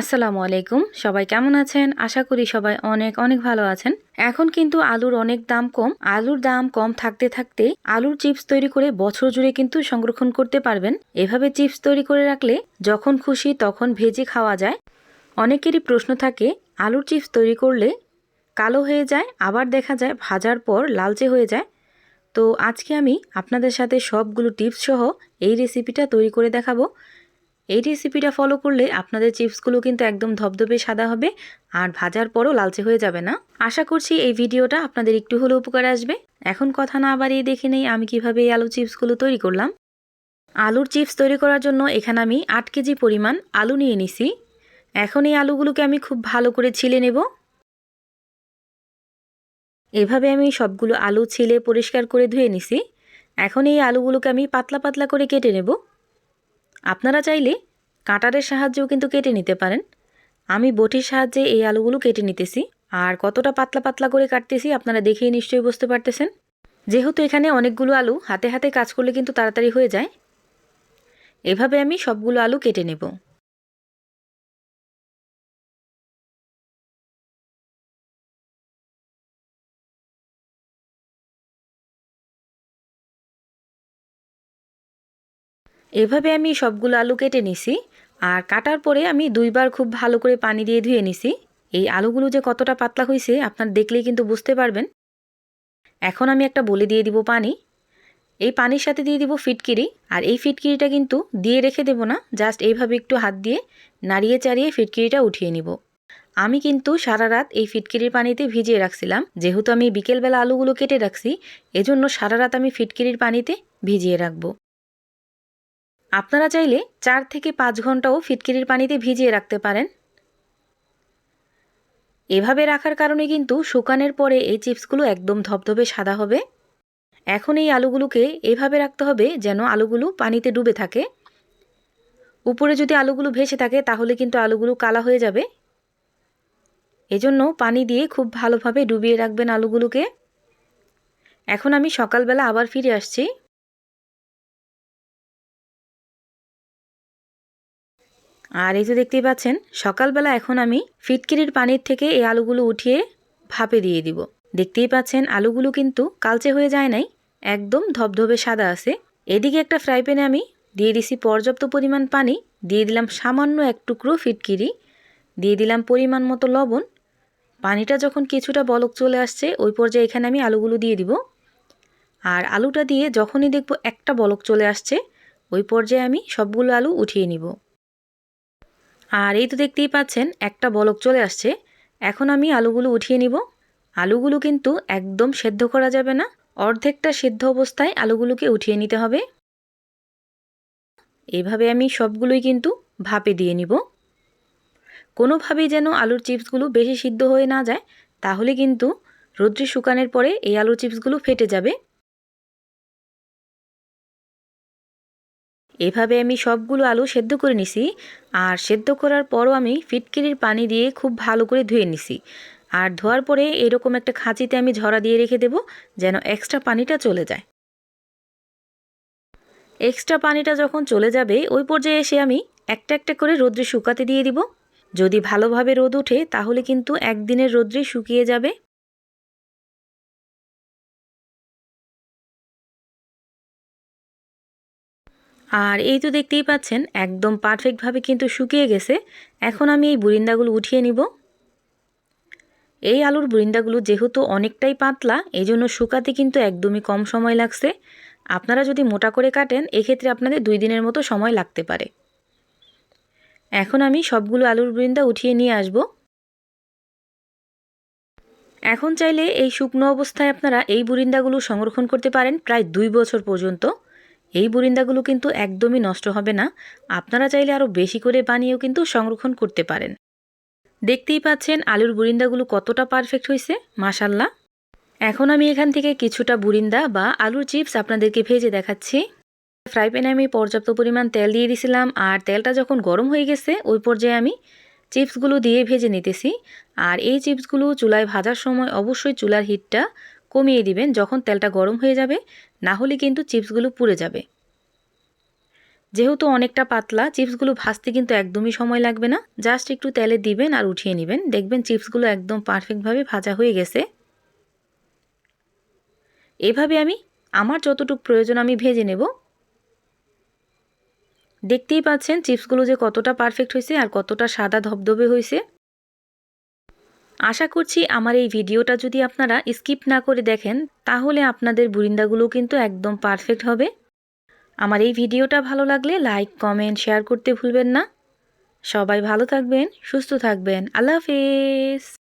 আসসালামু আলাইকুম। সবাই কেমন আছেন? আশা করি সবাই অনেক অনেক ভালো আছেন। এখন কিন্তু আলুর অনেক দাম কম। আলুর দাম কম থাকতে থাকতে আলুর চিপস তৈরি করে বছর জুড়ে কিন্তু সংরক্ষণ করতে পারবেন। এভাবে চিপস তৈরি করে রাখলে যখন খুশি তখন ভেজে খাওয়া যায়। অনেকেরই প্রশ্ন থাকে, আলুর চিপস তৈরি করলে কালো হয়ে যায়, আবার দেখা যায় ভাজার পর লালচে হয়ে যায়। তো আজকে আমি আপনাদের সাথে সবগুলো টিপস সহ এই রেসিপিটা তৈরি করে দেখাবো। এই রেসিপিটা ফলো করলে আপনাদের চিপসগুলো কিন্তু একদম ধবধবে সাদা হবে আর ভাজার পরও লালচে হয়ে যাবে না। আশা করছি এই ভিডিওটা আপনাদের একটু হলেও উপকারে আসবে। এখন কথা না বাড়িয়ে দেখে নেই আমি কীভাবে এই আলু চিপসগুলো তৈরি করলাম। আলুর চিপস তৈরি করার জন্য এখানে আমি আট কেজি পরিমাণ আলু নিয়ে নিছি। এখন এই আলুগুলোকে আমি খুব ভালো করে ছিলে নেব। এভাবে আমি সবগুলো আলু ছিলে পরিষ্কার করে ধুয়ে নিছি। এখন এই আলুগুলোকে আমি পাতলা পাতলা করে কেটে নেব। আপনারা চাইলে কাঁটারের সাহায্যেও কিন্তু কেটে নিতে পারেন। আমি বটির সাহায্যে এই আলুগুলো কেটে নিতেছি। আর কতটা পাতলা পাতলা করে কাটতেছি আপনারা দেখেই নিশ্চয়ই বুঝতে পারতেছেন। যেহেতু এখানে অনেকগুলো আলু হাতে হাতে কাজ করলে কিন্তু তাড়াতাড়ি হয়ে যায়। এভাবে আমি সবগুলো আলু কেটে নেব। এভাবে আমি সবগুলো আলু কেটে নিছি, আর কাটার পরে আমি দুইবার খুব ভালো করে পানি দিয়ে ধুয়ে নিছি। এই আলুগুলো যে কতটা পাতলা হয়েছে আপনার দেখলেই কিন্তু বুঝতে পারবেন। এখন আমি একটা বলে দিয়ে দিব পানি। এই পানির সাথে দিয়ে দিব ফিটকিরি, আর এই ফিটকিরিটা কিন্তু দিয়ে রেখে দেব না, জাস্ট এইভাবে একটু হাত দিয়ে নাড়িয়ে চাড়িয়ে ফিটকিরিটা উঠিয়ে নিব। আমি কিন্তু সারা রাত এই ফিটকিরির পানিতে ভিজিয়ে রাখছিলাম, যেহেতু আমি বিকেলবেলা আলুগুলো কেটে রাখছি, এজন্য সারা রাত আমি ফিটকিরির পানিতে ভিজিয়ে রাখব। আপনারা চাইলে চার থেকে পাঁচ ঘন্টাও ফিটকিরির পানিতে ভিজিয়ে রাখতে পারেন। এভাবে রাখার কারণে কিন্তু শুকানোর পরে এই চিপসগুলো একদম ধবধবে সাদা হবে। এখন এই আলুগুলোকে এভাবে রাখতে হবে যেন আলুগুলো পানিতে ডুবে থাকে। উপরে যদি আলুগুলো ভেসে থাকে তাহলে কিন্তু আলুগুলো কালা হয়ে যাবে। এজন্য পানি দিয়ে খুব ভালোভাবে ডুবিয়ে রাখবেন আলুগুলোকে। এখন আমি সকালবেলা আবার ফিরে আসছি। আর এই যে দেখতেই পাচ্ছেন, সকালবেলা এখন আমি ফিটকিরির পানির থেকে এই আলুগুলো উঠিয়ে ভাপে দিয়ে দিব। দেখতেই পাচ্ছেন, আলুগুলো কিন্তু কালচে হয়ে যায় নাই, একদম ধবধবে সাদা আছে। এদিকে একটা ফ্রাই প্যানে আমি দিয়ে দিছি পর্যাপ্ত পরিমাণ পানি, দিয়ে দিলাম সামান্য এক টুকরো ফিটকিরি, দিয়ে দিলাম পরিমাণ মতো লবণ। পানিটা যখন কিছুটা বলক চলে আসছে, ওই পর্যায়ে এখানে আমি আলুগুলো দিয়ে দিব। আর আলুটা দিয়ে যখনই দেখব একটা বলক চলে আসছে, ওই পর্যায়ে আমি সবগুলো আলু উঠিয়ে নিব। আর এই তো দেখতেই পাচ্ছেন, একটা বলক চলে আসছে। এখন আমি আলুগুলো উঠিয়ে নিব। আলুগুলো কিন্তু একদম সেদ্ধ করা যাবে না। অর্ধেকটা সেদ্ধ অবস্থায় আলুগুলোকে উঠিয়ে নিতে হবে। এভাবে আমি সবগুলোই কিন্তু ভাপে দিয়ে নিব। কোনোভাবেই যেন আলুর চিপসগুলো বেশি সিদ্ধ হয়ে না যায়, তাহলে কিন্তু রোদ্রে শুকানোর পরে এই আলুর চিপসগুলো ফেটে যাবে। এভাবে আমি সবগুলো আলু সেদ্ধ করে নিছি, আর সেদ্ধ করার পরও আমি ফিটকিরির পানি দিয়ে খুব ভালো করে ধুয়ে নিছি। আর ধোয়ার পরে এরকম একটা খাঁচিতে আমি ঝরা দিয়ে রেখে দেব, যেন এক্সট্রা পানিটা চলে যায়। এক্সট্রা পানিটা যখন চলে যাবে, ওই পর্যায়ে এসে আমি একটা একটা করে রোদ্রে শুকাতে দিয়ে দিব। যদি ভালোভাবে রোদ ওঠে, তাহলে কিন্তু একদিনের রোদ্রে শুকিয়ে যাবে। আর এই তো দেখতেই পাচ্ছেন, একদম পারফেক্টভাবে কিন্তু শুকিয়ে গেছে। এখন আমি এই বুরিন্দাগুলো উঠিয়ে নিব। এই আলুর বুরিন্দাগুলো যেহেতু অনেকটাই পাতলা এই জন্য শুকাতে কিন্তু একদমই কম সময় লাগছে। আপনারা যদি মোটা করে কাটেন, এক্ষেত্রে আপনাদের দুই দিনের মতো সময় লাগতে পারে। এখন আমি সবগুলো আলুর বুরিন্দা উঠিয়ে নিয়ে আসব। এখন চাইলে এই শুকনো অবস্থায় আপনারা এই বুরিন্দাগুলো সংরক্ষণ করতে পারেন প্রায় দুই বছর পর্যন্ত। এই বুরিন্দাগুলো কিন্তু একদমই নষ্ট হবে না। আপনারা চাইলে আরও বেশি করে বানিয়েও কিন্তু সংরক্ষণ করতে পারেন। দেখতেই পাচ্ছেন আলুর বুরিন্দাগুলো কতটা পারফেক্ট হয়েছে মাসাল্লাহ এখন আমি এখান থেকে কিছুটা বুরিন্দা বা আলুর চিপস আপনাদেরকে ভেজে দেখাচ্ছি। ফ্রাই প্যানে আমি পর্যাপ্ত পরিমাণ তেল দিয়ে দিছিলাম আর তেলটা যখন গরম হয়ে গেছে, ওই পর্যায়ে আমি চিপসগুলো দিয়ে ভেজে নিতেছি। আর এই চিপসগুলো চুলায় ভাজার সময় অবশ্যই চুলার হিটটা কমিয়ে দিবেন যখন তেলটা গরম হয়ে যাবে, না হলে কিন্তু চিপসগুলো পুড়ে যাবে। যেহেতু অনেকটা পাতলা, চিপসগুলো ভাজতে কিন্তু একদমই সময় লাগবে না। জাস্ট একটু তেলে দিবেন আর উঠিয়ে নেবেন। দেখবেন চিপসগুলো একদম পারফেক্টভাবে ভাজা হয়ে গেছে। এভাবে আমি আমার যতটুকু প্রয়োজন আমি ভেজে নেব। দেখতেই পাচ্ছেন চিপসগুলো যে কতটা পারফেক্ট হয়েছে আর কতটা সাদা ধবধবে হয়েছে। আশা করছি আমার এই ভিডিওটা যদি আপনারা স্কিপ না করে দেখেন, তাহলে আপনাদের বুরিন্দাগুলো কিন্তু একদম পারফেক্ট হবে। আমার এই ভিডিওটা ভালো লাগলে লাইক, কমেন্ট, শেয়ার করতে ভুলবেন না। সবাই ভালো থাকবেন, সুস্থ থাকবেন। আল্লাহ হাফেজ।